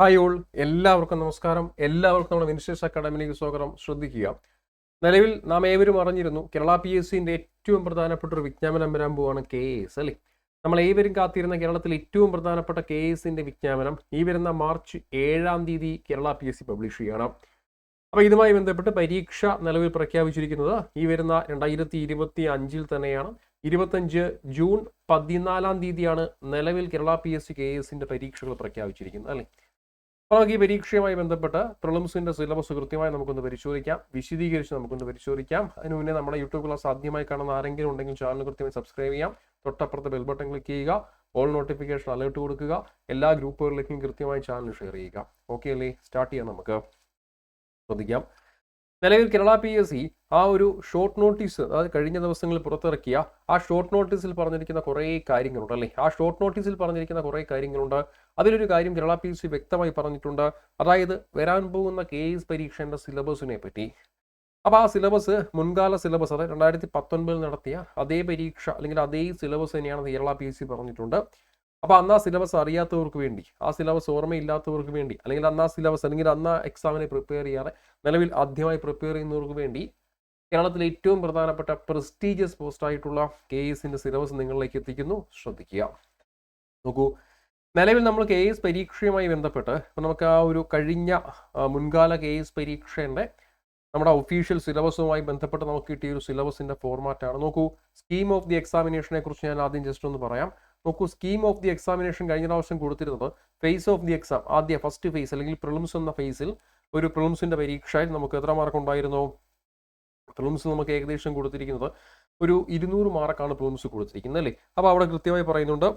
Hi all. എല്ലാവർക്കും നമസ്കാരം. എല്ലാവർക്കും നമ്മുടെ മിനിസ്റ്റേഴ്സ് അക്കാഡമിയിലേക്ക് സ്വാഗതം. ശ്രദ്ധിക്കുക. നിലവിൽ നാം ഏവരും അറിഞ്ഞിരുന്നു കേരള പി എസ് സിന്റെ ഏറ്റവും പ്രധാനപ്പെട്ട ഒരു വിജ്ഞാപനം വരാൻ പോവാണ് കെ എസ് അല്ലേ? നമ്മൾ ഏവരും കാത്തിരുന്ന കേരളത്തിൽ ഏറ്റവും പ്രധാനപ്പെട്ട കെ എസിന്റെ വിജ്ഞാപനം ഈ വരുന്ന മാർച്ച് ഏഴാം തീയതി Kerala P S C publish ചെയ്യണം. അപ്പോൾ ഇതുമായി ബന്ധപ്പെട്ട് പരീക്ഷ നിലവിൽ പ്രഖ്യാപിച്ചിരിക്കുന്നത് ഈ വരുന്ന രണ്ടായിരത്തി ഇരുപത്തി അഞ്ചിൽ തന്നെയാണ്. ഇരുപത്തഞ്ച് ജൂൺ പതിനാലാം തീയതിയാണ് നിലവിൽ Kerala P S C K എസിന്റെ പരീക്ഷകൾ പ്രഖ്യാപിച്ചിരിക്കുന്നത് അല്ലേ? നമുക്ക് ഈ പരീക്ഷയുമായി ബന്ധപ്പെട്ട് പ്രിലിംസിന്റെ സിലബസ് കൃത്യമായി നമുക്കൊന്ന് പരിശോധിക്കാം. വിശദീകരിച്ച് നമുക്കൊന്ന് പരിശോധിക്കാം. അതിന് മുന്നേ നമ്മുടെ യൂട്യൂബ് ക്ലാസ് ആദ്യമായി കാണുന്ന ആരെങ്കിലും ഉണ്ടെങ്കിൽ ചാനൽ കൃത്യമായി സബ്സ്ക്രൈബ് ചെയ്യാം. തൊട്ടപ്പുറത്ത് ബെൽ ബട്ടൺ ക്ലിക്ക് ചെയ്യുക. ഓൾ നോട്ടിഫിക്കേഷൻ അലേർട്ട് കൊടുക്കുക. എല്ലാ ഗ്രൂപ്പുകളിലേക്കും കൃത്യമായി ചാനൽ ഷെയർ ചെയ്യുക. ഓക്കെ അല്ലേ? സ്റ്റാർട്ട് ചെയ്യാം നമുക്ക്. ശ്രദ്ധിക്കാം. നിലവിൽ കേരള പി എസ് സി ആ ഒരു ഷോർട്ട് നോട്ടീസ് അതായത് കഴിഞ്ഞ ദിവസങ്ങളിൽ പുറത്തിറക്കിയ ആ ഷോർട്ട് നോട്ടീസിൽ പറഞ്ഞിരിക്കുന്ന കുറേ കാര്യങ്ങളുണ്ട് അല്ലേ? ആ ഷോർട്ട് നോട്ടീസിൽ പറഞ്ഞിരിക്കുന്ന കുറേ കാര്യങ്ങളുണ്ട്. അതിലൊരു കാര്യം കേരള പി എസ് സി വ്യക്തമായി പറഞ്ഞിട്ടുണ്ട്. അതായത് വരാൻ പോകുന്ന കെ എസ് പരീക്ഷേന്റെ സിലബസിനെ പറ്റി. അപ്പോൾ ആ സിലബസ് മുൻകാല സിലബസ് അതായത് രണ്ടായിരത്തി പത്തൊൻപതിൽ നടത്തിയ അതേ പരീക്ഷ അല്ലെങ്കിൽ അതേ സിലബസ് തന്നെയാണ് കേരള പി എസ് സി പറഞ്ഞിട്ടുണ്ട്. അപ്പോൾ അന്ന് ആ സിലബസ് അറിയാത്തവർക്ക് വേണ്ടി ആ സിലബസ് ഓർമ്മയില്ലാത്തവർക്ക് വേണ്ടി അല്ലെങ്കിൽ അന്ന് ആ സിലബസ് അല്ലെങ്കിൽ അന്ന് ആ എക്സാമിനെ പ്രിപ്പയർ ചെയ്യാതെ നിലവിൽ ആദ്യമായി പ്രിപ്പയർ ചെയ്യുന്നവർക്ക് വേണ്ടി കേരളത്തിലെ ഏറ്റവും പ്രധാനപ്പെട്ട പ്രസ്റ്റീജിയസ് പോസ്റ്റ് ആയിട്ടുള്ള കെ എസിന്റെ സിലബസ് നിങ്ങളിലേക്ക് എത്തിക്കുന്നു. ശ്രദ്ധിക്കുക. നോക്കൂ നിലവിൽ നമ്മൾ കെ എസ് പരീക്ഷയുമായി ബന്ധപ്പെട്ട് ഇപ്പം നമുക്ക് ആ ഒരു കഴിഞ്ഞ മുൻകാല കെ എസ് പരീക്ഷയുടെ നമ്മുടെ ഒഫീഷ്യൽ സിലബസുമായി ബന്ധപ്പെട്ട് നമുക്ക് കിട്ടിയ ഒരു സിലബസിന്റെ ഫോർമാറ്റാണ് നോക്കൂ സ്കീം ഓഫ് ദി എക്സാമിനേഷനെ കുറിച്ച് ഞാൻ ആദ്യം ജസ്റ്റ് ഒന്ന് പറയാം. നോക്കൂ സ്കീം ഓഫ് ദി എക്സാമിനേഷൻ കഴിഞ്ഞ പ്രാവശ്യം കൊടുത്തിരുന്നത് ഫേസ് ഓഫ് ദി എക്സാം ആദ്യ ഫസ്റ്റ് ഫേസ് അല്ലെങ്കിൽ പ്രിലിംസ് എന്ന ഫേസിൽ ഒരു പ്രിലിംസിന്റെ പരീക്ഷയിൽ നമുക്ക് എത്ര മാർക്ക് ഉണ്ടായിരുന്നു? പ്രിലിംസ് നമുക്ക് ഏകദേശം കൊടുത്തിരിക്കുന്നത് ഒരു ഇരുന്നൂറ് മാർക്കാണ് പ്രിലിംസ് കൊടുത്തിരിക്കുന്നത് അല്ലേ? അപ്പോൾ അവിടെ കൃത്യമായി പറയുന്നുണ്ട്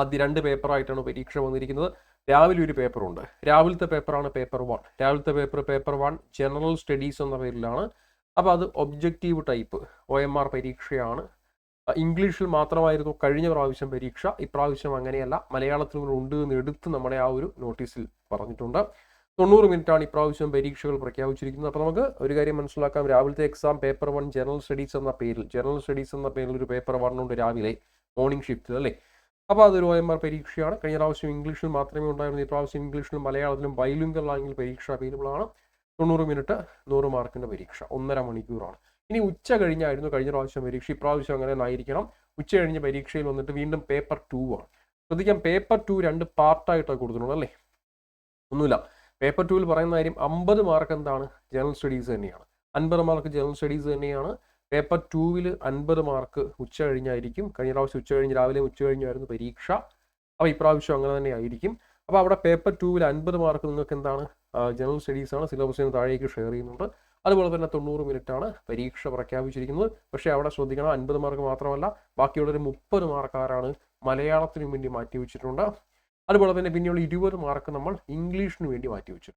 ആദ്യ രണ്ട് പേപ്പറായിട്ടാണ് പരീക്ഷ വന്നിരിക്കുന്നത്. രാവിലെ ഒരു പേപ്പറുണ്ട് രാവിലത്തെ പേപ്പറാണ് പേപ്പർ വൺ രാവിലത്തെ paper paper one general studies എന്ന പേരിലാണ്. അപ്പോൾ അത് objective type O M R പരീക്ഷയാണ്. ഇംഗ്ലീഷിൽ മാത്രമായിരുന്നു കഴിഞ്ഞ പ്രാവശ്യം പരീക്ഷ. ഇപ്രാവശ്യം അങ്ങനെയല്ല. മലയാളത്തിലും കൂടെ ഉണ്ട് എന്ന് എടുത്ത് നമ്മുടെ ആ ഒരു നോട്ടീസിൽ പറഞ്ഞിട്ടുണ്ട്. തൊണ്ണൂറ് മിനിറ്റാണ് ഇപ്രാവശ്യം പരീക്ഷകൾ പ്രഖ്യാപിച്ചിരിക്കുന്നത്. അപ്പോൾ നമുക്ക് ഒരു കാര്യം മനസ്സിലാക്കാം. രാവിലത്തെ exam paper one general studies എന്ന പേരിൽ ജനറൽ സ്റ്റഡീസ് എന്ന പേരിൽ ഒരു പേപ്പർ വൺ ഉണ്ട് രാവിലെ മോർണിംഗ് ഷിഫ്റ്റ് അല്ലേ? അപ്പോൾ അതൊരു ഒ എം ആർ പരീക്ഷയാണ്. കഴിഞ്ഞ പ്രാവശ്യം ഇംഗ്ലീഷിൽ മാത്രമേ ഉണ്ടായിരുന്നു ഇപ്രാവശ്യം ഇംഗ്ലീഷിലും മലയാളത്തിലും ബൈലിംഗൽ ലാംഗ്വേജ് പരീക്ഷ അവൈലബിൾ ആണ്. തൊണ്ണൂറ് മിനിറ്റ് നൂറ് മാർക്കിന്റെ പരീക്ഷ. ഒന്നര മണിക്കൂറാണ്. ഇനി ഉച്ച കഴിഞ്ഞായിരുന്നു കഴിഞ്ഞ പ്രാവശ്യം പരീക്ഷ ഇപ്രാവശ്യം അങ്ങനെ ആയിരിക്കണം ഉച്ച കഴിഞ്ഞ പരീക്ഷയിൽ വന്നിട്ട് വീണ്ടും പേപ്പർ ടു ആണ്. ശ്രദ്ധിക്കാം പേപ്പർ ടു രണ്ട് പാർട്ടായിട്ടാണ് കൊടുത്തിട്ടുള്ളത് അല്ലേ? ഒന്നുമില്ല. പേപ്പർ ടുവിൽ പറയുന്ന കാര്യം അമ്പത് മാർക്ക് എന്താണ്? ജനറൽ സ്റ്റഡീസ് തന്നെയാണ്. അൻപത് മാർക്ക് ജനറൽ സ്റ്റഡീസ് തന്നെയാണ്. പേപ്പർ ടൂവിൽ അൻപത് മാർക്ക് ഉച്ച കഴിഞ്ഞായിരിക്കും. കഴിഞ്ഞ പ്രാവശ്യം ഉച്ച കഴിഞ്ഞ് രാവിലെ ഉച്ച കഴിഞ്ഞായിരുന്നു പരീക്ഷ. അപ്പോൾ ഇപ്രാവശ്യം അങ്ങനെ തന്നെ ആയിരിക്കും. അപ്പോൾ അവിടെ പേപ്പർ ടൂവിൽ അൻപത് മാർക്ക് നിങ്ങൾക്ക് എന്താണ്? ജനറൽ സ്റ്റഡീസ് ആണ്. സിലബസിന് താഴേക്ക് ഷെയർ ചെയ്യുന്നുണ്ട്. അതുപോലെ തന്നെ തൊണ്ണൂറ് മിനിറ്റ് ആണ് പരീക്ഷ പ്രഖ്യാപിച്ചിരിക്കുന്നത്. പക്ഷേ അവിടെ ശ്രദ്ധിക്കണം അൻപത് മാർക്ക് മാത്രമല്ല ബാക്കിയുള്ള ഒരു മുപ്പത് മാർക്കാരാണ് മലയാളത്തിനു വേണ്ടി മാറ്റി വെച്ചിട്ടുണ്ട്. അതുപോലെ തന്നെ പിന്നെയുള്ള ഇരുപത് മാർക്ക് നമ്മൾ ഇംഗ്ലീഷിന് വേണ്ടി മാറ്റി വെച്ചു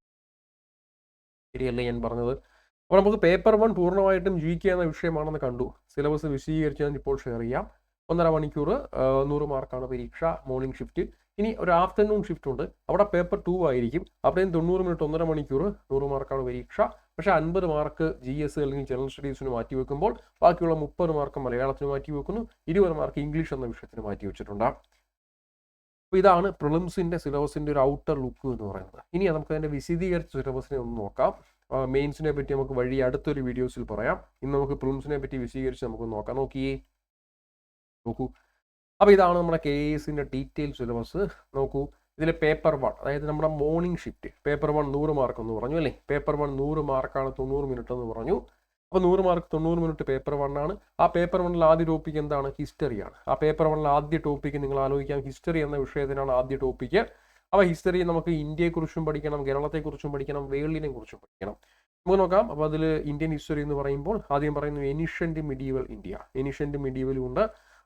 ശരിയല്ലേ ഞാൻ പറഞ്ഞത്? അപ്പോൾ നമുക്ക് പേപ്പർ വൺ പൂർണമായിട്ടും ജി കെ എന്ന വിഷയമാണെന്ന് കണ്ടു. സിലബസ് വിശദീകരിച്ച് ഞാൻ ഇപ്പോൾ ഷെയർ ചെയ്യാം. ഒന്നര മണിക്കൂർ നൂറ് മാർക്കാണ് പരീക്ഷ മോർണിംഗ് ഷിഫ്റ്റ്. ഇനി ഒരു ആഫ്റ്റർനൂൺ ഷിഫ്റ്റ് ഉണ്ട്. അവിടെ പേപ്പർ ടു ആയിരിക്കും. അവിടെയും തൊണ്ണൂറ് മിനിറ്റ് ഒന്നര മണിക്കൂർ നൂറ് മാർക്കാണ് പരീക്ഷ. പക്ഷേ അൻപത് മാർക്ക് ജി എസ് അല്ലെങ്കിൽ ജനറൽ സ്റ്റഡീസിന് മാറ്റി വെക്കുമ്പോൾ ബാക്കിയുള്ള മുപ്പത് മാർക്ക് മലയാളത്തിന് മാറ്റി വെക്കുന്നു. ഇരുപത് മാർക്ക് ഇംഗ്ലീഷ് എന്ന വിഷയത്തിന് മാറ്റി വെച്ചിട്ടുണ്ട്. അപ്പോൾ ഇതാണ് പ്രിലിംസിന്റെ സിലബസിന്റെ ഒരു ഔട്ടർ ലുക്ക് എന്ന് പറയുന്നത്. ഇനി നമുക്ക് അതിന്റെ വിശദീകരിച്ച സിലബസിനെ ഒന്ന് നോക്കാം. മെയിൻസിനെ പറ്റി നമുക്ക് വഴി അടുത്തൊരു വീഡിയോസിൽ പറയാം. ഇന്ന് നമുക്ക് പ്രിലിംസിനെ പറ്റി വിശദീകരിച്ച് നമുക്ക് നോക്കാം. നോക്കിയേ. നോക്കൂ. അപ്പോൾ ഇതാണ് നമ്മുടെ കെ എസിന്റെ ഡീറ്റെയിൽ സിലബസ്. നോക്കൂ. ഇതിൽ പേപ്പർ വൺ അതായത് നമ്മുടെ മോർണിംഗ് ഷിഫ്റ്റ് പേപ്പർ വൺ നൂറ് മാർക്ക് എന്ന് പറഞ്ഞു അല്ലേ? പേപ്പർ വൺ നൂറ് മാർക്കാണ് തൊണ്ണൂറ് മിനിറ്റ് എന്ന് പറഞ്ഞു. അപ്പോൾ നൂറ് മാർക്ക് തൊണ്ണൂറ് മിനിറ്റ് പേപ്പർ വൺ ആണ്. ആ പേപ്പർ വണ്ണിൽ ആദ്യ ടോപ്പിക് എന്താണ്? ഹിസ്റ്ററിയാണ് ആ പേപ്പർ വണ്ണിൽ ആദ്യ ടോപ്പിക്ക് നിങ്ങൾ ആലോചിക്കാം. ഹിസ്റ്ററി എന്ന വിഷയത്തിനാണ് ആദ്യ ടോപ്പിക്ക് അപ്പോൾ ഹിസ്റ്ററി നമുക്ക് ഇന്ത്യയെക്കുറിച്ചും പഠിക്കണം കേരളത്തെക്കുറിച്ചും പഠിക്കണം വേൾഡിനെ കുറിച്ചും പഠിക്കണം. നമുക്ക് നോക്കാം. അപ്പോൾ അതിൽ ഇന്ത്യൻ ഹിസ്റ്ററി എന്ന് പറയുമ്പോൾ ആദ്യം പറയുന്നു എനിഷ്യന്റ് മിഡീവൽ ഇന്ത്യ എനിഷ്യന്റ് മിഡീവലും ഉണ്ട്.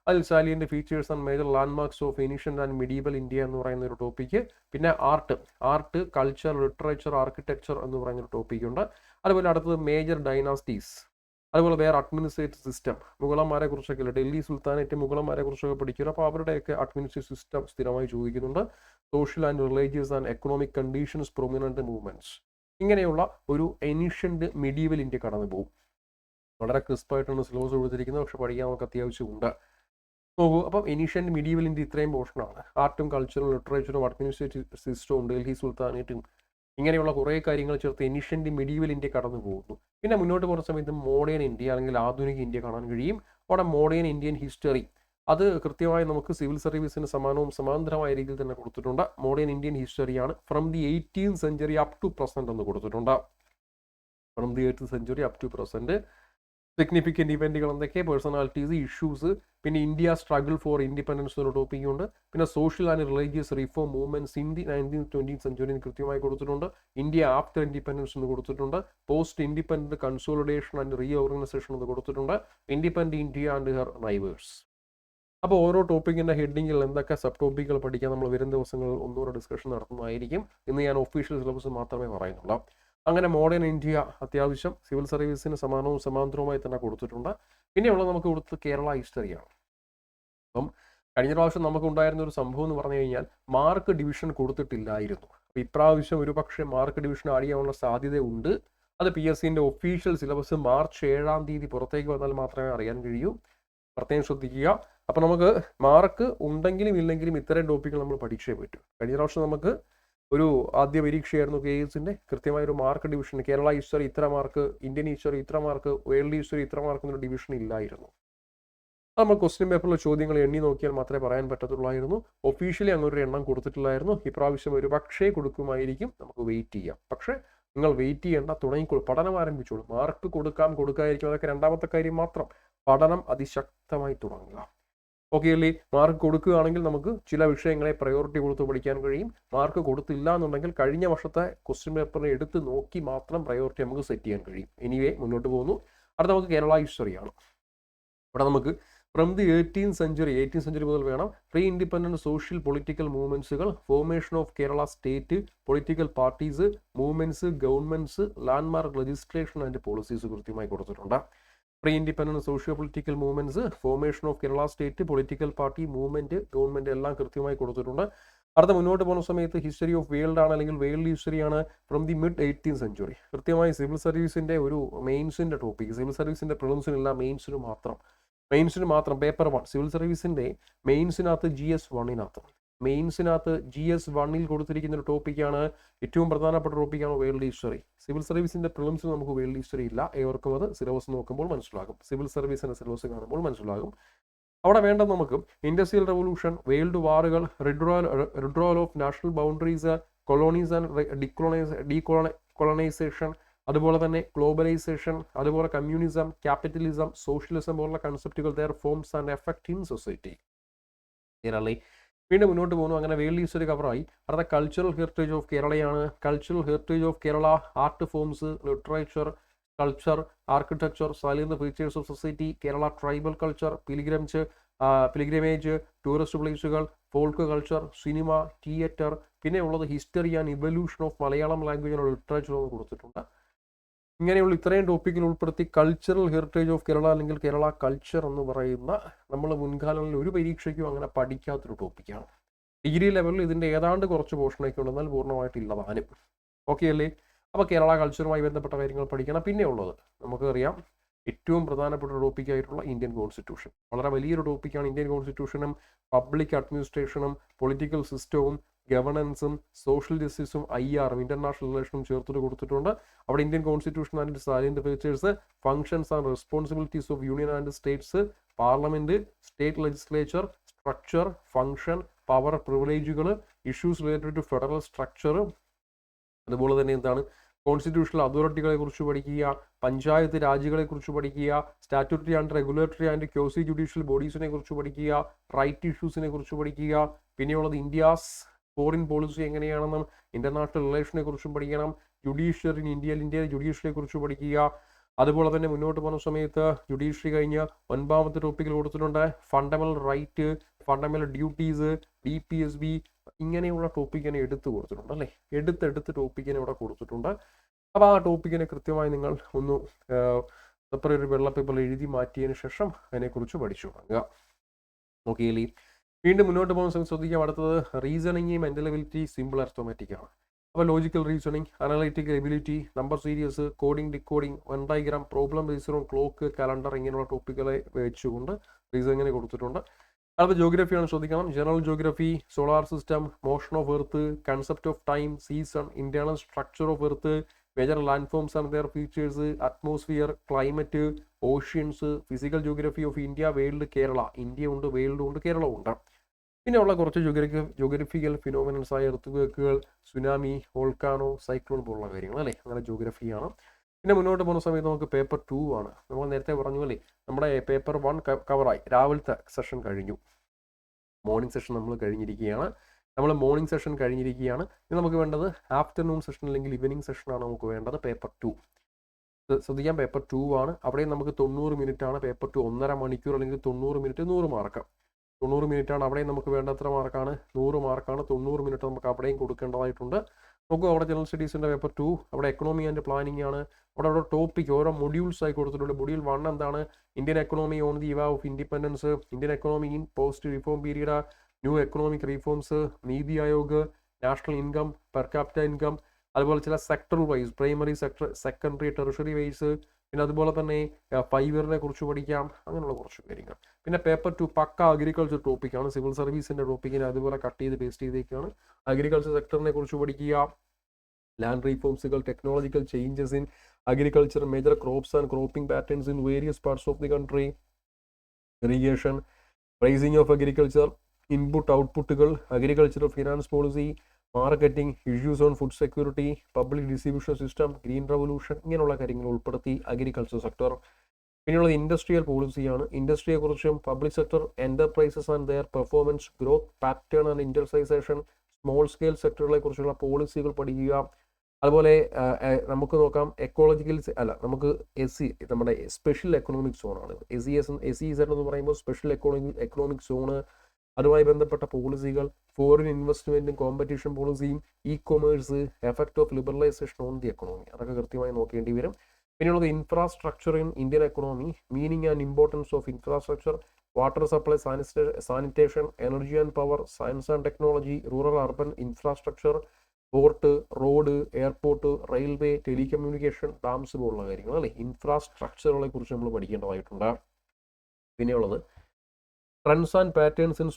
അതിൽ salient features and major landmarks of ancient and medieval India എന്ന് പറയുന്ന ഒരു ടോപ്പിക്ക് പിന്നെ art art culture literature architecture എന്ന് പറയുന്ന ഒരു ടോപ്പിക് ഉണ്ട്. അതുപോലെ അടുത്തത് മേജർ ഡൈനാസ്റ്റീസ് അതുപോലെ വേറെ അഡ്മിനിസ്ട്രേറ്റീവ് സിസ്റ്റം മുഗളന്മാരെ കുറിച്ചൊക്കെ ഇല്ല ഡൽഹി സുൽത്താനേറ്റ് മുഗളന്മാരെ കുറിച്ചൊക്കെ പഠിക്കുക അപ്പോൾ അവരുടെയൊക്കെ അഡ്മിനിസ്ട്രേറ്റീവ് സിസ്റ്റം സ്ഥിരമായി ചോദിക്കുന്നുണ്ട്. Social and religious and economic conditions prominent movements ഇങ്ങനെയുള്ള ഒരു ഏൻഷ്യന്റ് മിഡീവൽ ഇന്ത്യ കടന്നു പോകും വളരെ ക്രിസ്പായിട്ടാണ് സിലബസ് കൊടുത്തിരിക്കുന്നത്. പക്ഷെ പഠിക്കാൻ നമുക്ക് അത്യാവശ്യമുണ്ട്. നോക്കൂ അപ്പം ഏനീഷ്യന്റ് മീഡിയവൽ ഇന്ത്യ ഇത്രയും പോർഷനാണ് ആർട്ടും കൾച്ചറും ലിറ്ററേച്ചറും അഡ്മിനിസ്ട്രേറ്റീവ് സിസ്റ്റവും ഡൽഹി സുൽത്താനേറ്റും ഇങ്ങനെയുള്ള കുറേ കാര്യങ്ങൾ ചേർത്ത് ഏഷ്യന്റെ മീഡിയവൽ ഇന്ത്യ കടന്നു പോകുന്നു. പിന്നെ മുന്നോട്ട് പോകുന്ന സമയത്ത് മോഡേൺ ഇന്ത്യ അല്ലെങ്കിൽ ആധുനിക ഇന്ത്യ കാണാൻ കഴിയും. അവിടെ മോഡേൺ ഇന്ത്യൻ ഹിസ്റ്ററി അത് കൃത്യമായി നമുക്ക് സിവിൽ സർവീസിന് സമാനവും സമാന്തരമായ രീതിയിൽ തന്നെ കൊടുത്തിട്ടുണ്ട്. Modern Indian ഹിസ്റ്ററിയാണ് from the eighteen century up to present എന്ന് കൊടുത്തിട്ടുണ്ട്. From the eighteen century up to present significant ഇവന്റുകൾ എന്തൊക്കെ? പേഴ്സണാലിറ്റീസ് ഇഷ്യൂസ് പിന്നെ ഇന്ത്യ സ്ട്രഗിൾ ഫോർ ഇൻഡിപെൻഡൻസ് എന്നൊരു ടോപ്പിക് ഉണ്ട്. പിന്നെ social and religious reform movements the nineteen twenty സെഞ്ചുറിയിൽ കൃത്യമായി കൊടുത്തിട്ടുണ്ട്. ഇന്ത്യ ആഫ്റ്റർ ഇൻഡിപെൻഡൻസ് എന്ന് കൊടുത്തിട്ടുണ്ട്. Post independent consolidation and reorganisation എന്ന് കൊടുത്തിട്ടുണ്ട്. Independent India and her rivers അപ്പോൾ ഓരോ ടോപ്പിക്കിന്റെ ഹെഡിങ്ങിൽ എന്തൊക്കെ സബ് ടോപ്പിക്കുകൾ പഠിക്കാൻ നമ്മൾ വരും ദിവസങ്ങളിൽ ഒന്നുകൂടെ ഡിസ്കഷൻ നടത്തുന്നതായിരിക്കും. ഇന്ന് ഞാൻ ഒഫീഷ്യൽ സിലബസ് മാത്രമേ പറയുന്നുള്ളൂ. അങ്ങനെ മോഡേൺ ഇന്ത്യ അത്യാവശ്യം സിവിൽ സർവീസിന് സമാനവും സമാന്തരവുമായി തന്നെ കൊടുത്തിട്ടുണ്ട്. പിന്നെയുള്ളത് നമുക്ക് കൊടുത്തത് കേരള ഹിസ്റ്ററിയാണ് അപ്പം കഴിഞ്ഞ പ്രാവശ്യം നമുക്ക് ഉണ്ടായിരുന്ന ഒരു സംഭവം എന്ന് പറഞ്ഞു കഴിഞ്ഞാൽ മാർക്ക് ഡിവിഷൻ കൊടുത്തിട്ടില്ലായിരുന്നു. അപ്പോൾ ഇപ്രാവശ്യം ഒരു പക്ഷേ മാർക്ക് ഡിവിഷൻ ആഡ് ചെയ്യാനുള്ള സാധ്യതയുണ്ട് അത് പി എസ് സിന്റെ ഒഫീഷ്യൽ സിലബസ് മാർച്ച് ഏഴാം തീയതി പുറത്തേക്ക് വന്നാൽ മാത്രമേ അറിയാൻ കഴിയൂ. പ്രത്യേകം ശ്രദ്ധിക്കുക. അപ്പോൾ നമുക്ക് മാർക്ക് ഉണ്ടെങ്കിലും ഇല്ലെങ്കിലും ഇത്തരം ടോപ്പിക്കുകൾ നമ്മൾ പഠിച്ചേ പറ്റൂ. കഴിഞ്ഞ പ്രാവശ്യം നമുക്ക് ഒരു ആദ്യ പരീക്ഷയായിരുന്നു കെ എസിന്റെ കൃത്യമായ ഒരു മാർക്ക് ഡിവിഷൻ കേരള ഈശ്വരി ഇത്ര മാർക്ക് ഇന്ത്യൻ ഈശ്വരി ഇത്ര മാർക്ക് വേൾഡ് ഈശ്വരി ഇത്ര മാർക്ക് എന്നൊരു ഡിവിഷൻ ഇല്ലായിരുന്നു. നമ്മൾ ക്വസ്റ്റ്യൻ പേപ്പറിലെ ചോദ്യങ്ങൾ എണ്ണി നോക്കിയാൽ മാത്രമേ പറയാൻ പറ്റത്തുള്ളായിരുന്നു. ഒഫീഷ്യലി അങ്ങനെ ഒരു എണ്ണം കൊടുത്തിട്ടില്ലായിരുന്നു. ഇപ്രാവശ്യം ഒരു പക്ഷേ കൊടുക്കുമായിരിക്കും. നമുക്ക് വെയിറ്റ് ചെയ്യാം. പക്ഷേ നിങ്ങൾ വെയിറ്റ് ചെയ്യേണ്ട തുടങ്ങി പഠനം ആരംഭിച്ചോളൂ. മാർക്ക് കൊടുക്കാം കൊടുക്കാതിരിക്കും. അതൊക്കെ രണ്ടാമത്തെ കാര്യം മാത്രം. പഠനം അതിശക്തമായി തുടങ്ങുക ഓക്കെ അല്ലേ? മാർക്ക് കൊടുക്കുകയാണെങ്കിൽ നമുക്ക് ചില വിഷയങ്ങളെ പ്രയോറിറ്റി കൊടുത്ത് പഠിക്കാൻ കഴിയും. മാർക്ക് കൊടുത്തില്ല എന്നുണ്ടെങ്കിൽ കഴിഞ്ഞ വർഷത്തെ ക്വസ്റ്റ്യൻ പേപ്പറിനെ എടുത്ത് നോക്കി മാത്രം പ്രയോറിറ്റി നമുക്ക് സെറ്റ് ചെയ്യാൻ കഴിയും. എനിവേ മുന്നോട്ട് പോകുന്നു. അടുത്ത നമുക്ക് കേരള ഹിസ്റ്ററിയാണ് ഇവിടെ നമുക്ക് from the eighteen century eighteen century മുതൽ വേണം pre independent social political മൂവ്മെന്റ്സുകൾ formation of Kerala state political parties movements governments landmark legislation and policies കൃത്യമായി കൊടുത്തിട്ടുണ്ട്. Pre independence socio political movements formation of Kerala state political party movement government എല്ലാം കൃത്യമായി കൊടുത്തിട്ടുണ്ട്. അടുത്ത മുന്നോട്ട് പോകുന്ന സമയത്ത് ഹിസ്റ്ററി ഓഫ് വേൾഡ് ആണ് അല്ലെങ്കിൽ world ഹിസ്റ്ററിയാണ് from the mid eighteen century കൃത്യമായി സിവിൽ സർവീസിന്റെ ഒരു മെയിൻസിന്റെ ടോപ്പിക് സിവിൽ സർവീസിന്റെ പ്രിലിംസിനില്ല മെയിൻസിന് മാത്രം. മെയിൻസിന് മാത്രം പേപ്പർ വൺ സിവിൽ സർവീസിന്റെ മെയിൻസിനകത്ത് ജി എസ് വണ്ണിനകത്ത് മെയിൻസിനകത്ത് ജി എസ് വണ്ണിൽ കൊടുത്തിരിക്കുന്ന ഒരു ടോപ്പിക്കാണ് ഏറ്റവും പ്രധാനപ്പെട്ട ടോപ്പിക്കാണ് വേൾഡ് ഹിസ്റ്ററി. സിവിൽ സർവീസിന്റെ പ്രിലിംസ് നമുക്ക് വേൾഡ് ഹിസ്റ്ററി ഇല്ല. ഏവർക്കും അത് സിലബസ് നോക്കുമ്പോൾ മനസ്സിലാകും. സിവിൽ സർവീസിന്റെ സിലബസ് കാണുമ്പോൾ മനസ്സിലാകും. അവിടെ വേണ്ട നമുക്ക് industrial revolution world വാറുകൾ redrawal redrawal of national boundaries colonies and decolonise decolonise colonisation അതുപോലെ തന്നെ ഗ്ലോബലൈസേഷൻ അതുപോലെ കമ്മ്യൂണിസം ക്യാപിറ്റലിസം സോഷ്യലിസം പോലുള്ള കൺസെപ്റ്റുകൾ their forms and effect in society കേരളി വീണ്ടും മുന്നോട്ട് പോകുന്നു. അങ്ങനെ വേൾഡ് ഹിസ്റ്ററി കവറായി. അടുത്ത cultural heritage of കേരളയാണ്. Cultural heritage of Kerala art forms literature culture architecture salient features of society Kerala tribal culture pilgrims pilgrimage tourist പ്ലേസുകൾ folk culture cinema theatre പിന്നെ ഉള്ളത് history and evolution of Malayalam language literature കൊടുത്തിട്ടുണ്ട്. ഇങ്ങനെയുള്ള ഇത്രയും ടോപ്പിക്കിൽ ഉൾപ്പെടുത്തി cultural heritage of Kerala അല്ലെങ്കിൽ Kerala culture എന്ന് പറയുന്ന നമ്മൾ മുൻകാലങ്ങളിൽ ഒരു പരീക്ഷയ്ക്കും അങ്ങനെ പഠിക്കാത്തൊരു ടോപ്പിക്കാണ് ഡിഗ്രി ലെവലിൽ ഇതിന്റെ ഏതാണ്ട് കുറച്ച് പോർഷനൊക്കെ ഉണ്ടെന്നാൽ പൂർണമായിട്ട് ഇല്ലതാനും ഓക്കെ അല്ലേ? അപ്പോൾ കേരള കൾച്ചറുമായി ബന്ധപ്പെട്ട കാര്യങ്ങൾ പഠിക്കണം. പിന്നെ ഉള്ളത് നമുക്കറിയാം ഏറ്റവും പ്രധാനപ്പെട്ട ടോപ്പിക്കായിട്ടുള്ള ഇന്ത്യൻ കോൺസ്റ്റിറ്റ്യൂഷൻ വളരെ വലിയൊരു ടോപ്പിക്കാണ് ഇന്ത്യൻ കോൺസ്റ്റിറ്റ്യൂഷനും പബ്ലിക് അഡ്മിനിസ്ട്രേഷനും പൊളിറ്റിക്കൽ സിസ്റ്റവും ഗവർണൻസും സോഷ്യൽ ജസ്റ്റിസും ഐ ആറും ഇന്റർനാഷണൽ റിലേഷനും ചേർത്തിട്ട് കൊടുത്തിട്ടുണ്ട്. അവിടെ Indian constitution and സാലിന്റെ features functions and responsibilities of union and states parliament state legislature structure function power പ്രിവിലേജുകൾ issues related to federal structure അതുപോലെ തന്നെ എന്താണ്? കോൺസ്റ്റിറ്റ്യൂഷണൽ അതോറിറ്റികളെ കുറിച്ച് പഠിക്കുക പഞ്ചായത്ത് രാജ്യങ്ങളെ കുറിച്ച് പഠിക്കുക statutory and regulatory and quasi judicial ബോഡീസിനെ കുറിച്ച് പഠിക്കുക റൈറ്റ് ഇഷ്യൂസിനെ കുറിച്ച് പഠിക്കുക പിന്നെയുള്ളത് ഇന്ത്യാസ് ഫോറിൻ പോളിസി എങ്ങനെയാണെന്നും ഇന്റർനാഷണൽ റിലേഷനെ കുറിച്ചും പഠിക്കണം ജുഡീഷ്യറി ഇന്ത്യയിൽ ഇന്ത്യയിലെ ജുഡീഷ്യറിയെ കുറിച്ച് പഠിക്കുക. അതുപോലെ തന്നെ മുന്നോട്ട് പോകുന്ന സമയത്ത് ജുഡീഷ്യറി കഴിഞ്ഞ് ഒൻപതാമത്തെ ടോപ്പിക്കിൽ കൊടുത്തിട്ടുണ്ട് fundamental right fundamental duties D P S B ഇങ്ങനെയുള്ള ടോപ്പിക്കിനെ എടുത്ത് കൊടുത്തിട്ടുണ്ട് അല്ലേ? എടുത്തെടുത്ത് ടോപ്പിക്കിനെ ഇവിടെ കൊടുത്തിട്ടുണ്ട്. അപ്പോൾ ആ ടോപ്പിക്കിനെ കൃത്യമായി നിങ്ങൾ ഒന്ന് സെപ്പറേറ്റ് വെള്ള പേപ്പറിൽ എഴുതി മാറ്റിയതിന് ശേഷം അതിനെക്കുറിച്ച് പഠിച്ചു തുടങ്ങുക. നോക്കിയില്ലേ? വീണ്ടും മുന്നോട്ട് സമയത്ത് ശ്രദ്ധിക്കാം. അടുത്തത് reasoning mental ability simple arithmetic ആണ്. അപ്പോൾ logical reasoning analytical ability number series coding decoding Venn diagram problem based clock calendar ഇങ്ങനെയുള്ള ടോപ്പിക്കുകളെ വെച്ചുകൊണ്ട് റീസണിങ്ങിനെ കൊടുത്തിട്ടുണ്ട്. അടുത്ത ജോഗ്രഫിയാണ് ശ്രദ്ധിക്കണം. General geography solar system motion of earth concept of time season internal structure of earth major land forms and their features atmosphere climate oceans physical geography of India world Kerala India ഉണ്ട് world ഉണ്ട് കേരളവും ഉണ്ട്. പിന്നെ ഉള്ള കുറച്ച് geography geographical phenomenons ആയ എർത്തുവേക്കുകൾ tsunami volcano cyclone പോലുള്ള കാര്യങ്ങൾ അല്ലേ? അങ്ങനെ ജോഗ്രഫിയാണ് പിന്നെ മുന്നോട്ട് പോകുന്ന സമയത്ത് നമുക്ക് പേപ്പർ ടു ആണ്. നമ്മൾ നേരത്തെ പറഞ്ഞു അല്ലേ? നമ്മുടെ പേപ്പർ വൺ കവറായി രാവിലത്തെ സെഷൻ കഴിഞ്ഞു. മോർണിംഗ് സെഷൻ നമ്മൾ കഴിഞ്ഞിരിക്കുകയാണ്. നമ്മൾ മോർണിംഗ് സെഷൻ കഴിഞ്ഞിരിക്കുകയാണ്. ഇനി നമുക്ക് വേണ്ടത് ആഫ്റ്റർനൂൺ സെഷൻ അല്ലെങ്കിൽ ഈവനിങ് സെഷനാണ് നമുക്ക് വേണ്ടത്. പേപ്പർ ടു ശ്രദ്ധിക്കാം പേപ്പർ ടു ആണ്. അവിടെയും നമുക്ക് തൊണ്ണൂറ് മിനിറ്റ് ആണ്. പേപ്പർ ടു ഒന്നര മണിക്കൂർ അല്ലെങ്കിൽ തൊണ്ണൂറ് മിനിറ്റ് നൂറ് മാർക്ക് തൊണ്ണൂറ് മിനിറ്റ് ആണ്. അവിടെയും നമുക്ക് വേണ്ടത്ര മാർക്കാണ് നൂറ് മാർക്കാണ് തൊണ്ണൂറ് മിനിറ്റ് നമുക്ക് അവിടെയും കൊടുക്കേണ്ടതായിട്ടുണ്ട്. നോക്കൂ അവിടെ ജനറൽ സ്റ്റഡീസിന്റെ പേപ്പർ ടു അവിടെ എക്കണോമി ആൻഡ് പ്ലാനിംഗ് ആണ്. അവിടെ അവിടെ ടോപ്പിക് ഓരോ മൊഡ്യൂൾസ് ആയി കൊടുത്തിട്ടുണ്ട്. മൊഡ്യൂൾ വൺ എന്താണ്? Indian economy on the eve of independence Indian economy in post reform period new economic reforms Niti Aayog national income per capita income അതുപോലെ ചില sector wise primary sector secondary tertiary wise പിന്നെ അതുപോലെ തന്നെ ഫൈവറിനെ കുറിച്ച് പഠിക്കാം അങ്ങനെയുള്ള കുറച്ച് കാര്യങ്ങൾ. പിന്നെ പേപ്പർ ടു പക്ക അഗ്രികൾച്ചർ ടോപ്പിക്കാണ് സിവിൽ സർവീസിന്റെ ടോപ്പിക്കിനെ അതുപോലെ കട്ട് ചെയ്ത് പേസ്റ്റ് ചെയ്തേക്കാണ്. അഗ്രികൾച്ചർ സെക്ടറിനെ കുറിച്ച് പഠിക്കുക. Land റീഫോംസുകൾ technological changes in agriculture major crops and cropping patterns in various parts of the country irrigation pricing of agriculture input ഔട്ട്പുട്ടുകൾ agricultural finance policy marketing issues on food security public distribution system green revolution ഇങ്ങനെയുള്ള കാര്യങ്ങൾ ഉൾപ്പെടുത്തി agriculture sector പിന്നെയുള്ളത് industrial പോളിസിയാണ് ഇൻഡസ്ട്രിയെക്കുറിച്ചും public sector enterprises and their performance growth pattern and industrialisation small scale സെക്ടറുകളെ കുറിച്ചുള്ള പോളിസികൾ പഠിക്കുക. അതുപോലെ നമുക്ക് നോക്കാം എക്കോളജിക്കൽ അല്ല നമുക്ക് എസ് സി നമ്മുടെ special economic സോണാണ് S C S S C Z എന്ന് പറയുമ്പോൾ സ്പെഷ്യൽ എക്കോണോമിക് എക്കണോമിക് സോണ് അതുമായി ബന്ധപ്പെട്ട പോളിസികൾ ഫോറിൻ ഇൻവെസ്റ്റ്മെന്റും competition പോളിസിയും E commerce effect of liberalisation on the economy അതൊക്കെ കൃത്യമായി നോക്കേണ്ടി വരും. പിന്നെയുള്ളത് infrastructure in Indian economy meaning and importance of infrastructure water supply sanitation energy and power science and technology rural urban infrastructure port road airport railway telecommunication dams പോലുള്ള കാര്യങ്ങൾ അല്ലേ? ഇൻഫ്രാസ്ട്രക്ചറുകളെ കുറിച്ച് നമ്മൾ പഠിക്കേണ്ടതായിട്ടുണ്ട്. പിന്നെയുള്ളത് trends and patterns in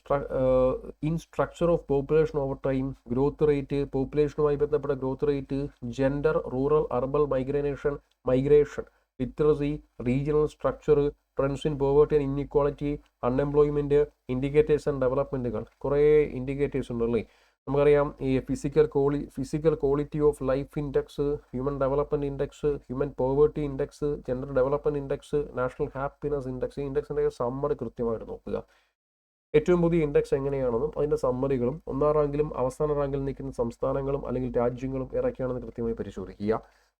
in structure of population over time growth rate പോപ്പുലേഷനുമായി ബന്ധപ്പെട്ട growth rate gender rural urban migration migration literacy regional structure trends in poverty and inequality unemployment indicators and ഡെവലപ്മെന്റുകൾ കുറേ ഇൻഡിക്കേറ്റേഴ്സ് ഉണ്ടല്ലേ? നമുക്കറിയാം ഈ physical quality physical quality of life index human development index human poverty index gender development index national happiness index ഈ ഇൻഡെക്സിന്റെ summary കൃത്യമായിട്ട് നോക്കുക. ഏറ്റവും പുതിയ ഇൻഡെക്സ് എങ്ങനെയാണെന്നും അതിന്റെ സമ്മറികളും ഒന്നാം റാങ്കിലും അവസാന റാങ്കിൽ നിൽക്കുന്ന സംസ്ഥാനങ്ങളും അല്ലെങ്കിൽ രാജ്യങ്ങളും ഏതൊക്കെയാണെന്ന് കൃത്യമായി പരിശോധിക്കുക.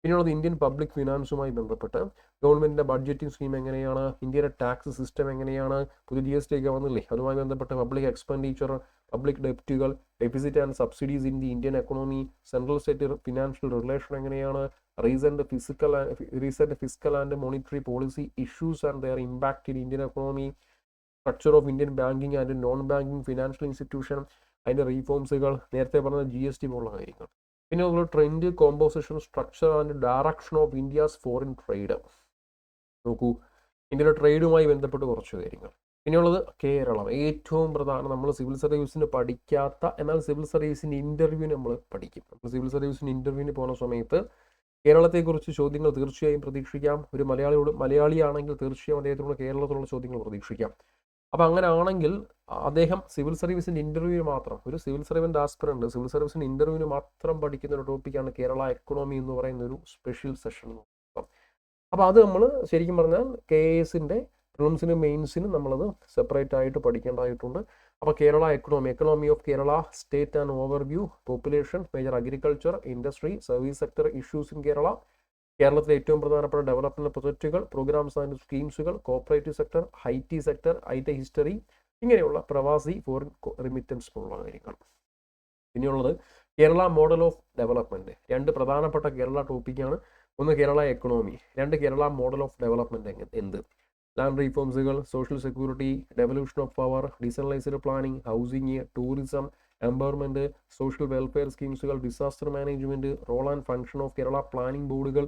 പിന്നെയുള്ളത് ഇന്ത്യൻ പബ്ലിക് ഫിനാൻസുമായി ബന്ധപ്പെട്ട് ഗവൺമെന്റിന്റെ ബഡ്ജറ്റിംഗ് സ്കീം എങ്ങനെയാണ് ഇന്ത്യയുടെ ടാക്സ് സിസ്റ്റം എങ്ങനെയാണ് പുതിയ ജി എസ് ടി ഒക്കെ വന്നില്ലേ? അതുമായി ബന്ധപ്പെട്ട് public expenditure public ഡെപ്റ്റുകൾ deficit and subsidies in the Indian economy central state financial relation എങ്ങനെയാണ് recent fiscal recent fiscal and monetary policy issues and their impact in Indian economy structure of Indian banking and non banking financial institution അതിന്റെ റീഫോംസുകൾ നേരത്തെ പറഞ്ഞ G S T പോലുള്ള കാര്യങ്ങൾ. പിന്നെ നമ്മൾ trend composition structure and direction of India's foreign trade നോക്കൂ ഇന്ത്യയുടെ ട്രേഡുമായി ബന്ധപ്പെട്ട് കുറച്ച് കാര്യങ്ങൾ. പിന്നെയുള്ളത് കേരളം. ഏറ്റവും പ്രധാനം നമ്മൾ സിവിൽ സർവീസിന് പഠിക്കാത്ത എന്നാൽ സിവിൽ സർവീസിന്റെ ഇന്റർവ്യൂ നമ്മൾ പഠിക്കും. നമ്മൾ സിവിൽ സർവീസിന് ഇന്റർവ്യൂവിന് പോകുന്ന സമയത്ത് കേരളത്തെക്കുറിച്ച് ചോദ്യങ്ങൾ തീർച്ചയായും പ്രതീക്ഷിക്കാം. ഒരു മലയാളിയോട് മലയാളിയാണെങ്കിൽ തീർച്ചയായും അദ്ദേഹത്തിനുള്ള കേരളത്തിലുള്ള ചോദ്യങ്ങൾ പ്രതീക്ഷിക്കാം. അപ്പോൾ അങ്ങനെ ആണെങ്കിൽ അദ്ദേഹം സിവിൽ സർവീസിന്റെ ഇന്റർവ്യൂവിന് മാത്രം ഒരു സിവിൽ സർവന്റ് ആസ്പിറന്റ് സിവിൽ സർവീസിന്റെ ഇന്റർവ്യൂവിന് മാത്രം പഠിക്കുന്ന ഒരു ടോപ്പിക്കാണ് കേരള എക്കണോമി എന്ന് പറയുന്ന ഒരു സ്പെഷ്യൽ സെഷൻ അപ്പോൾ അത് നമ്മൾ ശരിക്കും പറഞ്ഞാൽ കെ എസിന്റെ പ്രിലിംസിനും മെയിൻസിനും നമ്മളത് സെപ്പറേറ്റ് ആയിട്ട് പഠിക്കേണ്ടതായിട്ടുണ്ട്. അപ്പോൾ Kerala economy economy of Kerala state and overview population major agriculture industry service sector issues in Kerala കേരളത്തിലെ ഏറ്റവും പ്രധാനപ്പെട്ട ഡെവലപ്മെന്റ് പ്രൊജക്റ്റുകൾ programmes and സ്കീംസുകൾ cooperative sector I T sector I T history ഇങ്ങനെയുള്ള പ്രവാസി ഫോറിൻ റിമിറ്റൻസ് പോലുള്ള കാര്യങ്ങൾ. പിന്നെയുള്ളത് കേരള മോഡൽ ഓഫ് ഡെവലപ്മെന്റ് രണ്ട് പ്രധാനപ്പെട്ട കേരള ടോപ്പിക്കാണ് ഒന്ന് കേരള എക്കണോമി രണ്ട് കേരള മോഡൽ ഓഫ് ഡെവലപ്മെന്റ് എന്ത്? Land റീഫോംസുകൾ social security devolution of power decentralised planning housing tourism empowerment social welfare സ്കീംസുകൾ disaster management role and function of Kerala planning ബോർഡുകൾ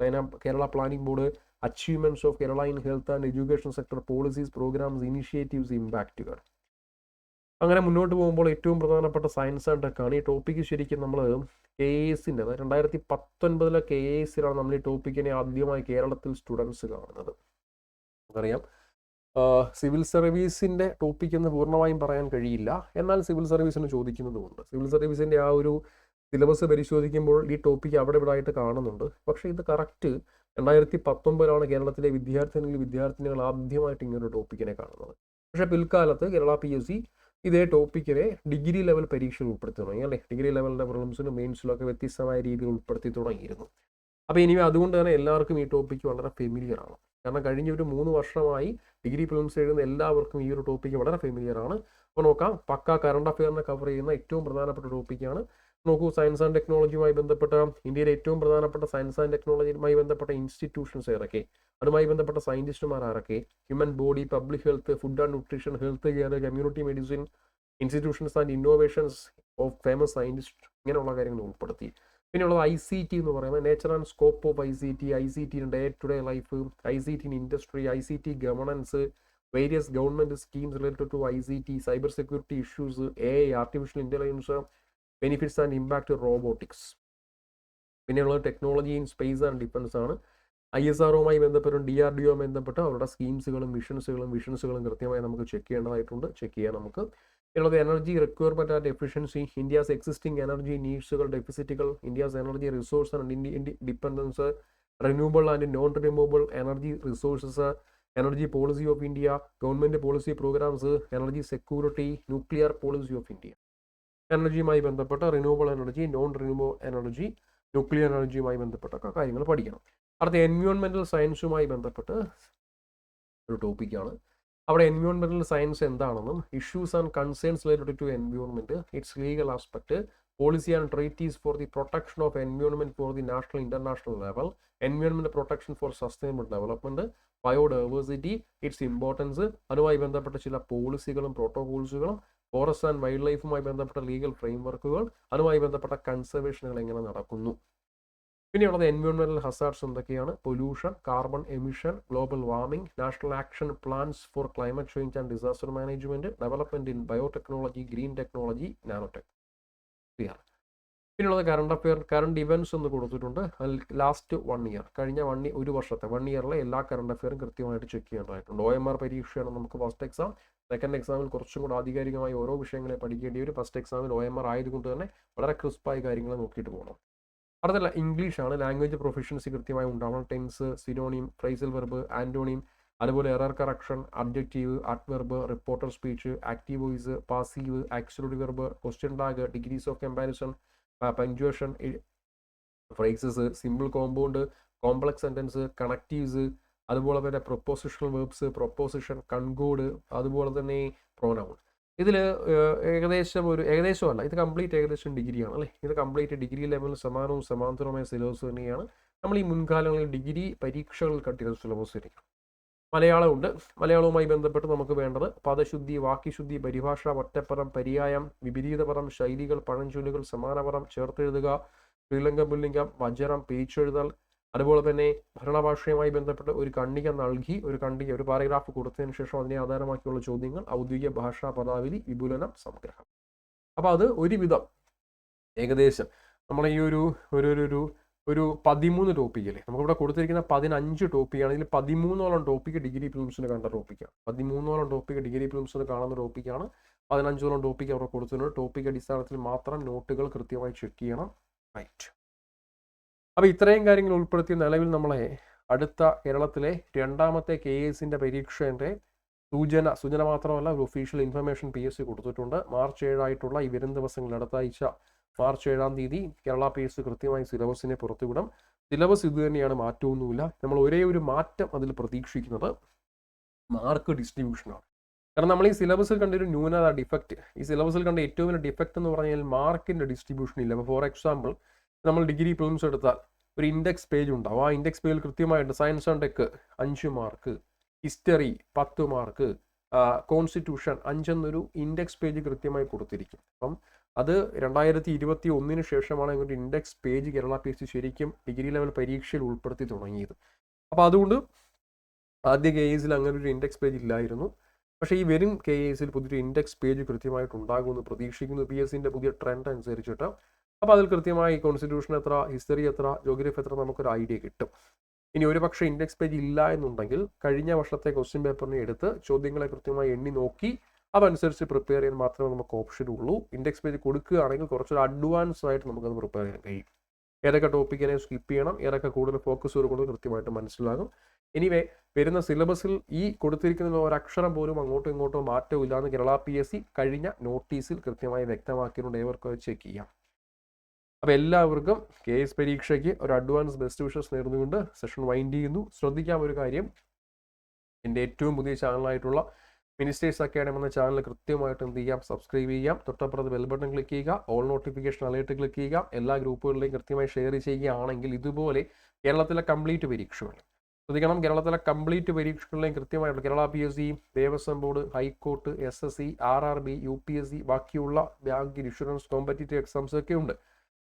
Kerala planning board achievements of Kerala in health and education sector policies programmes initiatives ഇമ്പാക്റ്റുകൾ അങ്ങനെ മുന്നോട്ട് പോകുമ്പോൾ ഏറ്റവും പ്രധാനപ്പെട്ട science and ടെക്കാണ് ഈ topic ശരിക്കും നമ്മൾ K എസിന്റെ രണ്ടായിരത്തി പത്തൊൻപതിലെ കെ എസിലാണ് നമ്മൾ ഈ ടോപ്പിക്കിനെ ആദ്യമായി കേരളത്തിൽ സ്റ്റുഡൻസ് കാണുന്നത്. നമുക്കറിയാം. സിവിൽ സർവീസിന്റെ ടോപ്പിക് എന്ന് പൂർണമായും പറയാൻ കഴിയില്ല. എന്നാൽ സിവിൽ സർവീസിന് ചോദിക്കുന്നതുമുണ്ട്. സിവിൽ സർവീസിന്റെ ആ ഒരു സിലബസ് പരിശോധിക്കുമ്പോൾ ഈ ടോപ്പിക്ക് അവിടെ ഇവിടെ ആയിട്ട് കാണുന്നുണ്ട്. പക്ഷേ ഇത് കറക്റ്റ് രണ്ടായിരത്തി പത്തൊമ്പതിലാണ് കേരളത്തിലെ വിദ്യാർത്ഥിനികൾ വിദ്യാർത്ഥിനികൾ ആദ്യമായിട്ട് ഇങ്ങനൊരു ടോപ്പിക്കിനെ കാണുന്നത്. പക്ഷേ പിൽക്കാലത്ത് കേരള പി എസ് സി ഇതേ ടോപ്പിക്കിനെ ഡിഗ്രി ലെവൽ പരീക്ഷയിൽ ഉൾപ്പെടുത്തി തുടങ്ങി അല്ലേ? ഡിഗ്രി ലെവലിന്റെ പ്രിലിംസിനും മെയിൻസിലും ഒക്കെ വ്യത്യസ്തമായ രീതിയിൽ ഉൾപ്പെടുത്തി തുടങ്ങിയിരുന്നു. അപ്പോൾ ഇനി അതുകൊണ്ട് തന്നെ എല്ലാവർക്കും ഈ ടോപ്പിക്ക് വളരെ ഫെമിലിയർ ആണ്. കാരണം കഴിഞ്ഞ ഒരു മൂന്ന് വർഷമായി ഡിഗ്രി ഫിലിംസ് എഴുതുന്ന എല്ലാവർക്കും ഈ ഒരു ടോപ്പിക്ക് വളരെ ഫെമിലിയർ ആണ്. അപ്പോൾ നോക്കാം പക്ക കറണ്ട് അഫെയറിനെ കവർ ചെയ്യുന്ന ഏറ്റവും പ്രധാനപ്പെട്ട ടോപ്പിക്കാണ് നോക്കൂ സയൻസ് ആൻഡ് ടെക്നോളജിയുമായി ബന്ധപ്പെട്ട ഇന്ത്യയിലെ ഏറ്റവും പ്രധാനപ്പെട്ട സയൻസ് ആൻഡ് ടെക്നോളജിയുമായി ബന്ധപ്പെട്ട ഇൻസ്റ്റിറ്റ്യൂഷൻസ് ഏതൊക്കെ? അതുമായി ബന്ധപ്പെട്ട സയന്റിസ്റ്റുമാർ ആരൊക്കെ? Human body public health food and nutrition health care community medicine institutions and innovations of famous scientist ഇങ്ങനെയുള്ള കാര്യങ്ങൾ ഉൾപ്പെടുത്തി. പിന്നെയുള്ളത് ഐ സി ടി എന്ന് പറയുന്നത് nature and scope of I C T I C T day to day life I C T in industry I C T governance various government schemes related to I C T cyber security issues A artificial intelligence benefits and impact robotics പിന്നെയുള്ളത് technology in space and defence ആണ്. I S ആർഒമായി ബന്ധപ്പെട്ടും D R D O ബന്ധപ്പെട്ട് അവരുടെ സ്കീംസുകളും മിഷൻസുകളും വിഷൻസുകളും കൃത്യമായി നമുക്ക് check ചെയ്യേണ്ടതായിട്ടുണ്ട്. Check ചെയ്യാൻ നമുക്ക്. ഉള്ളത് energy requirement and efficiency India's existing energy നീഡ്സുകൾ ഡെഫിസിറ്റുകൾ India's energy resource and dependence renewable and non renewable energy resources energy policy of India government policy programmes energy security nuclear policy of India എനർജിയുമായി ബന്ധപ്പെട്ട renewable energy non renewable energy nuclear എനർജിയുമായി ബന്ധപ്പെട്ടൊക്കെ കാര്യങ്ങൾ പഠിക്കണം. അടുത്ത എൻവയോൺമെന്റൽ സയൻസുമായി ബന്ധപ്പെട്ട് ഒരു ടോപ്പിക്കാണ് അവിടെ എൻവയോൺമെന്റൽ സയൻസ് എന്താണെന്നും issues and concerns related to environment its legal aspect policy and treaties for the protection of environment for the national international level environment protection for sustainable development biodiversity its importance അതുമായി ബന്ധപ്പെട്ട ചില പോളിസികളും പ്രോട്ടോകോൾസുകളും forest and wild ലൈഫുമായി ബന്ധപ്പെട്ട legal ഫ്രെയിംവർക്കുകൾ അതുമായി ബന്ധപ്പെട്ട കൺസർവേഷനുകൾ എങ്ങനെ നടക്കുന്നു? പിന്നെയുള്ളത് എൻവയോൺമെന്റൽ ഹസാർഡ്സ് എന്തൊക്കെയാണ്? Pollution carbon emission global warming national action plans for climate change and disaster management development in biotechnology green technology nanotech clear പിന്നെയുള്ളത് കറണ്ട് അഫെയർ കറണ്ട് ഇവന്റ്സ് എന്ന് കൊടുത്തിട്ടുണ്ട്. ലാസ്റ്റ് വൺ ഇയർ കഴിഞ്ഞ വൺ ഒരു വർഷത്തെ വൺ ഇയറിലെ എല്ലാ current അഫെയറും കൃത്യമായിട്ട് check ചെയ്യേണ്ടതായിട്ടുണ്ട്. O M R പരീക്ഷയാണ് നമുക്ക് ഫസ്റ്റ് എക്സാം സെക്കൻഡ് എക്സാമിൽ കുറച്ചും കൂടെ ആധികാരികമായി ഓരോ വിഷയങ്ങളെ പഠിക്കേണ്ടി ഒരു ഫസ്റ്റ് എക്സാമിൽ ഒ എം ആർ ആയതുകൊണ്ട് തന്നെ വളരെ ക്രിസ്പായ കാര്യങ്ങൾ നോക്കിയിട്ട് പോകണം. അടുത്തല്ല ഇംഗ്ലീഷാണ് ലാംഗ്വേജ് പ്രൊഫഷൻസി കൃത്യമായി ഉണ്ടാവണം. Tense synonym phrasal verb antonym അതുപോലെ error correction adjective adverb reported speech active voice passive auxiliary verb question tag degrees of comparison punctuation phrases simple compound complex sentence connectives അതുപോലെ തന്നെ പ്രൊപ്പോസിഷണൽ വേർബ്സ് പ്രൊപ്പോസിഷൻ കൺകൂട് അതുപോലെ തന്നെ pronoun ഇതിൽ ഏകദേശം ഒരു ഏകദേശമല്ല ഇത് complete ഏകദേശം ഡിഗ്രിയാണ് അല്ലേ? ഇത് കംപ്ലീറ്റ് ഡിഗ്രി ലെവലിൽ സമാനവും സമാന്തരവുമായ സിലബസ് തന്നെയാണ് നമ്മൾ ഈ മുൻകാലങ്ങളിൽ ഡിഗ്രി പരീക്ഷകൾ കട്ടിയ സിലബസ് ആയിരിക്കും മലയാളമുണ്ട്. മലയാളവുമായി ബന്ധപ്പെട്ട് നമുക്ക് വേണ്ടത് പദശുദ്ധി വാക്യശുദ്ധി പരിഭാഷ ഒറ്റപ്പദം പര്യായം വിപരീതപദം ശൈലികൾ പഴഞ്ചൊല്ലുകൾ സമാനപദം ചേർത്തെഴുതുക ശ്രീലങ്ക പുല്ലിംഗം വജ്രം പിരിച്ചെഴുതൽ അതുപോലെ തന്നെ ഭരണഭാഷയുമായി ബന്ധപ്പെട്ട് ഒരു കണ്ണിക നൽകി ഒരു കണ്ണിക ഒരു പാരഗ്രാഫ് കൊടുത്തതിന് ശേഷം അതിനെ ആധാരമാക്കിയുള്ള ചോദ്യങ്ങൾ ഔദ്യോഗിക ഭാഷാ പദാവലി വിപുലനം സംഗ്രഹം. അപ്പോൾ അത് ഒരുവിധം ഏകദേശം നമ്മൾ ഈ ഒരു ഒരു ഒരു ഒരു പതിമൂന്ന് ടോപ്പിക്കല്ലേ നമുക്കിവിടെ കൊടുത്തിരിക്കുന്ന പതിനഞ്ച് ടോപ്പിക്കാണ് ഇതിൽ പതിമൂന്നോളം ടോപ്പിക്ക് ഡിഗ്രി ഫിലിംസിന് കണ്ട ടോപ്പിക്കാണ് പതിമൂന്നോളം ടോപ്പിക്ക് ഡിഗ്രി ഫിലിംസിന് കാണുന്ന ടോപ്പിക്കാണ് പതിനഞ്ചോളം ടോപ്പിക്ക് അവിടെ കൊടുത്തിട്ടുണ്ട്. ടോപ്പിക് അടിസ്ഥാനത്തിൽ മാത്രം നോട്ടുകൾ കൃത്യമായി ചെക്ക് ചെയ്യണം. റൈറ്റ് അപ്പോൾ ഇത്രയും കാര്യങ്ങൾ ഉൾപ്പെടുത്തിയ നിലവിൽ നമ്മളെ അടുത്ത കേരളത്തിലെ രണ്ടാമത്തെ കെ എസിന്റെ പരീക്ഷേന്റെ സൂചന സൂചന മാത്രമല്ല ഒരു official information P S C കൊടുത്തിട്ടുണ്ട്. മാർച്ച് ഏഴായിട്ടുള്ള ഈ വരും ദിവസങ്ങളിൽ അടുത്ത ആഴ്ച മാർച്ച് ഏഴാം തീയതി കേരള പി എസ് സി കൃത്യമായി സിലബസിനെ പുറത്തുവിടും. സിലബസ് ഇത് തന്നെയാണ് മാറ്റമൊന്നുമില്ല. നമ്മൾ ഒരേ ഒരു മാറ്റം അതിൽ പ്രതീക്ഷിക്കുന്നത് മാർക്ക് ഡിസ്ട്രിബ്യൂഷനാണ് കാരണം നമ്മൾ ഈ സിലബസിൽ കണ്ട ഒരു ന്യൂനത ഡിഫക്റ്റ് ഈ സിലബസിൽ കണ്ട ഏറ്റവും വലിയ ഡിഫക്റ്റ് എന്ന് പറഞ്ഞാൽ മാർക്കിന്റെ ഡിസ്ട്രിബ്യൂഷൻ ഇല്ല. അപ്പോൾ ഫോർ എക്സാമ്പിൾ നമ്മൾ ഡിഗ്രി പ്രിലിംസ് എടുത്താൽ ഒരു ഇൻഡെക്സ് പേജ് ഉണ്ടാവും. ആ ഇൻഡെക്സ് പേജിൽ കൃത്യമായിട്ട് സയൻസ് ആൻഡ് ടെക് അഞ്ച് മാർക്ക് ഹിസ്റ്ററി പത്ത് മാർക്ക് കോൺസ്റ്റിറ്റ്യൂഷൻ അഞ്ചെന്നൊരു ഇൻഡെക്സ് പേജ് കൃത്യമായി കൊടുത്തിരിക്കും. അപ്പം അത് രണ്ടായിരത്തി ഇരുപത്തി ഒന്നിന് ശേഷമാണ് ഇങ്ങോട്ട് index page Kerala P C ശരിക്കും ഡിഗ്രി ലെവൽ പരീക്ഷയിൽ ഉൾപ്പെടുത്തി തുടങ്ങിയത്. അപ്പോൾ അതുകൊണ്ട് ആദ്യ കെ എസിൽ അങ്ങനെ ഒരു ഇൻഡെക്സ് പേജ് ഇല്ലായിരുന്നു. പക്ഷേ ഈ വരും കെ എസിൽ പുതിയൊരു ഇൻഡെക്സ് പേജ് കൃത്യമായിട്ട് ഉണ്ടാകുമെന്ന് പ്രതീക്ഷിക്കുന്നു. പി എസ് സിന്റെ പുതിയ ട്രെൻഡ് അനുസരിച്ചിട്ട് അപ്പോൾ അതിൽ കൃത്യമായി കോൺസ്റ്റിറ്റ്യൂഷൻ എത്ര ഹിസ്റ്ററി എത്ര ജോഗ്രഫി എത്ര നമുക്കൊരു ഐഡിയ കിട്ടും. ഇനി ഒരു പക്ഷേ ഇൻഡെക്സ് പേജ് ഇല്ല എന്നുണ്ടെങ്കിൽ കഴിഞ്ഞ വർഷത്തെ ക്വസ്റ്റ്യൻ പേപ്പറിനെ എടുത്ത് ചോദ്യങ്ങളെ കൃത്യമായി എണ്ണി നോക്കി അതനുസരിച്ച് പ്രിപ്പയർ ചെയ്യാൻ മാത്രമേ നമുക്ക് ഓപ്ഷൻ ഉള്ളൂ. ഇൻഡെക്സ് പേജ് കൊടുക്കുകയാണെങ്കിൽ കുറച്ചൊരു അഡ്വാൻസ് ആയിട്ട് നമുക്കത് പ്രിപ്പയർ ചെയ്യാൻ കഴിയും. ഏതൊക്കെ ടോപ്പിക്കിനെ സ്കിപ്പ് ചെയ്യണം ഏതൊക്കെ കൂടുതൽ ഫോക്കസ് കൊടുക്കുന്നത് കൃത്യമായിട്ട് മനസ്സിലാകും. എനിവേ വരുന്ന സിലബസിൽ ഈ കൊടുത്തിരിക്കുന്ന ഒരക്ഷരം പോലും അങ്ങോട്ടും ഇങ്ങോട്ടും മാറ്റവും ഇല്ലാന്ന് കേരള പി എസ് സി കഴിഞ്ഞ നോട്ടീസിൽ കൃത്യമായി വ്യക്തമാക്കിയിട്ടുണ്ട്. ഏവർക്കും ചെക്ക് ചെയ്യാം. അപ്പോൾ എല്ലാവർക്കും കെ എസ് പരീക്ഷയ്ക്ക് ഒരു അഡ്വാൻസ് ബെസ്റ്റ് വിഷസ് നേർന്നുകൊണ്ട് സെഷൻ വൈൻഡ് ചെയ്യുന്നു. ശ്രദ്ധിക്കാൻ ഒരു കാര്യം. എന്റെ ഏറ്റവും പുതിയ ചാനലായിട്ടുള്ള മിനിസ്റ്റേഴ്സ് അക്കാഡമി എന്ന ചാനൽ കൃത്യമായിട്ട് എന്ത് ചെയ്യാം? സബ്സ്ക്രൈബ് ചെയ്യാം. തൊട്ടപ്പുറത്ത് ബെൽ ബട്ടൺ ക്ലിക്ക് ചെയ്യുക. ഓൾ നോട്ടിഫിക്കേഷൻ അലേർട്ട് ക്ലിക്ക് ചെയ്യുക. എല്ലാ ഗ്രൂപ്പുകളിലെയും കൃത്യമായി ഷെയർ ചെയ്യുകയാണെങ്കിൽ ഇതുപോലെ കേരളത്തിലെ കംപ്ലീറ്റ് പരീക്ഷകൾ. ശ്രദ്ധിക്കണം. കേരളത്തിലെ കംപ്ലീറ്റ് പരീക്ഷകളിലെയും കൃത്യമായിട്ട് Kerala P S C Devaswom board high court S S C R R B U P S C ബാക്കിയുള്ള ബാങ്ക് ഇൻഷുറൻസ് കോമ്പറ്റേറ്റീവ് എക്സാംസ് ഒക്കെ ഉണ്ട്.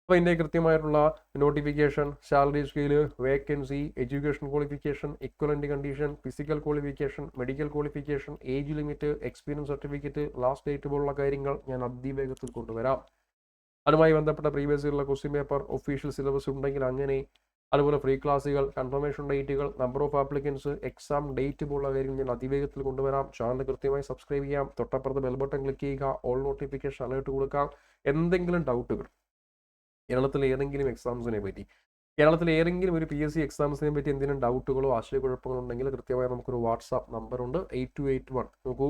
അപ്പോൾ ഇതിന്റെ കൃത്യമായിട്ടുള്ള notification salary scale vacancy education qualification equivalent condition physical qualification medical qualification age limit experience certificate last date പോലുള്ള കാര്യങ്ങൾ ഞാൻ അതിവേഗത്തിൽ കൊണ്ടുവരാം. അതുമായി ബന്ധപ്പെട്ട പ്രീവിയസ് ഇയറുള്ള ക്വസ്റ്റ്യൻ പേപ്പർ ഒഫീഷ്യൽ സിലബസ് ഉണ്ടെങ്കിൽ അങ്ങനെ അതുപോലെ ഫ്രീ ക്ലാസ്സുകൾ confirmation ഡേറ്റുകൾ number of applicants exam date പോലുള്ള കാര്യങ്ങൾ ഞാൻ അതിവേഗത്തിൽ കൊണ്ടുവരാം. ചാനൽ കൃത്യമായി സബ്സ്ക്രൈബ് ചെയ്യാം. തൊട്ടപ്പുറത്ത് ബെൽബട്ടൺ ക്ലിക്ക് ചെയ്യുക. ഓൾ നോട്ടിഫിക്കേഷൻ അലേർട്ട് കൊടുക്കാം. എന്തെങ്കിലും ഡൗട്ടുകൾ കേരളത്തിലെ ഏതെങ്കിലും എക്സാംസിനെ പറ്റി. കേരളത്തിലെ ഏതെങ്കിലും ഒരു പി എസ് സി എക്സാംസിനെ പറ്റി എന്തെങ്കിലും ഡൗട്ടുകളോ ആശയക്കുഴപ്പങ്ങളോ ഉണ്ടെങ്കിൽ കൃത്യമായി നമുക്കൊരു വാട്സാപ്പ് നമ്പറുണ്ട് എയ്റ്റ് ടു എയ്റ്റ് വൺ നോക്കൂ.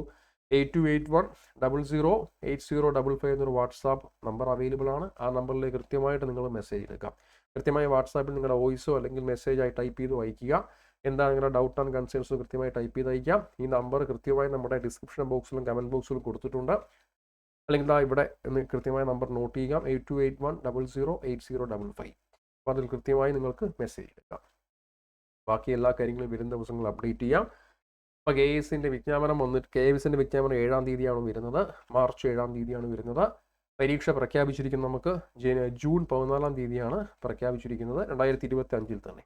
Eight two eight one double zero eight zero double five എന്നൊരു വാട്സാപ്പ് നമ്പർ അവൈലബിൾ ആണ്. ആ നമ്പറിലേക്ക് കൃത്യമായിട്ട് നിങ്ങൾ മെസ്സേജ് എടുക്കാം കൃത്യമായി വാട്സാപ്പിൽ നിങ്ങളുടെ വോയിസോ അല്ലെങ്കിൽ മെസ്സേജായി ടൈപ്പ് ചെയ്ത് അയക്കുക എന്താ നിങ്ങളുടെ ഡൗട്ട് ആൻഡ് കൺസേൺസോ കൃത്യമായി ടൈപ്പ് ചെയ്ത് അയക്കാം ഈ നമ്പർ കൃത്യമായി നമ്മുടെ ഡിസ്ക്രിപ്ഷൻ ബോക്സിലും കമന്റ് ബോക്സിലും കൊടുത്തിട്ടുണ്ട്. അല്ലെങ്കിൽ ദാ ഇവിടെ എന്ന് കൃത്യമായ നമ്പർ നോട്ട് ചെയ്യാം. Eight two eight one double zero eight zero double five അപ്പോൾ അതിൽ കൃത്യമായി നിങ്ങൾക്ക് മെസ്സേജ് എടുക്കാം. ബാക്കി എല്ലാ കാര്യങ്ങളും വരുന്ന ദിവസങ്ങൾ അപ്ഡേറ്റ് ചെയ്യാം. അപ്പോൾ കെ എസിന്റെ വിജ്ഞാപനം വന്നിട്ട് കെ എസിന്റെ വിജ്ഞാപനം ഏഴാം തീയതിയാണ് വരുന്നത്. മാർച്ച് ഏഴാം തീയതിയാണ് വരുന്നത്. പരീക്ഷ പ്രഖ്യാപിച്ചിരിക്കുന്നത് നമുക്ക്. ജൂൺ പതിനാലാം തീയതിയാണ് പ്രഖ്യാപിച്ചിരിക്കുന്നത്. രണ്ടായിരത്തി ഇരുപത്തി അഞ്ചിൽ തന്നെ.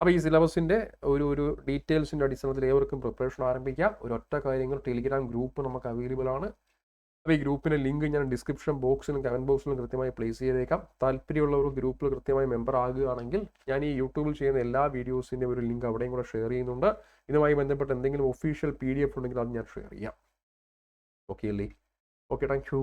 അപ്പോൾ ഈ സിലബസിന്റെ ഒരു ഒരു ഡീറ്റെയിൽസിന്റെ അടിസ്ഥാനത്തിൽ ഏവർക്കും പ്രിപ്പറേഷൻ ആരംഭിക്കാം. ഒരൊറ്റ കാര്യങ്ങൾ ടെലിഗ്രാം ഗ്രൂപ്പ് നമുക്ക് അവൈലബിൾ ആണ്. ഈ ഗ്രൂപ്പിന്റെ ലിങ്ക് ഞാൻ ഡിസ്ക്രിപ്ഷൻ ബോക്സിലും കമന്റ് ബോക്സിലും കൃത്യമായി പ്ലേസ് ചെയ്തേക്കാം. താല്പര്യമുള്ളവർ ഗ്രൂപ്പിൽ കൃത്യമായി മെമ്പർ ആകുകയാണെങ്കിൽ ഞാൻ ഈ യൂട്യൂബിൽ ചെയ്യുന്ന എല്ലാ വീഡിയോസിന്റെ ഒരു ലിങ്ക് അവിടെയും കൂടെ ഷെയർ ചെയ്യുന്നുണ്ട്. ഇതുമായി ബന്ധപ്പെട്ട് എന്തെങ്കിലും ഒഫീഷ്യൽ പി ഉണ്ടെങ്കിൽ അത് ഞാൻ ഷെയർ ചെയ്യാം. ഓക്കെ അല്ലേ? Okay thank U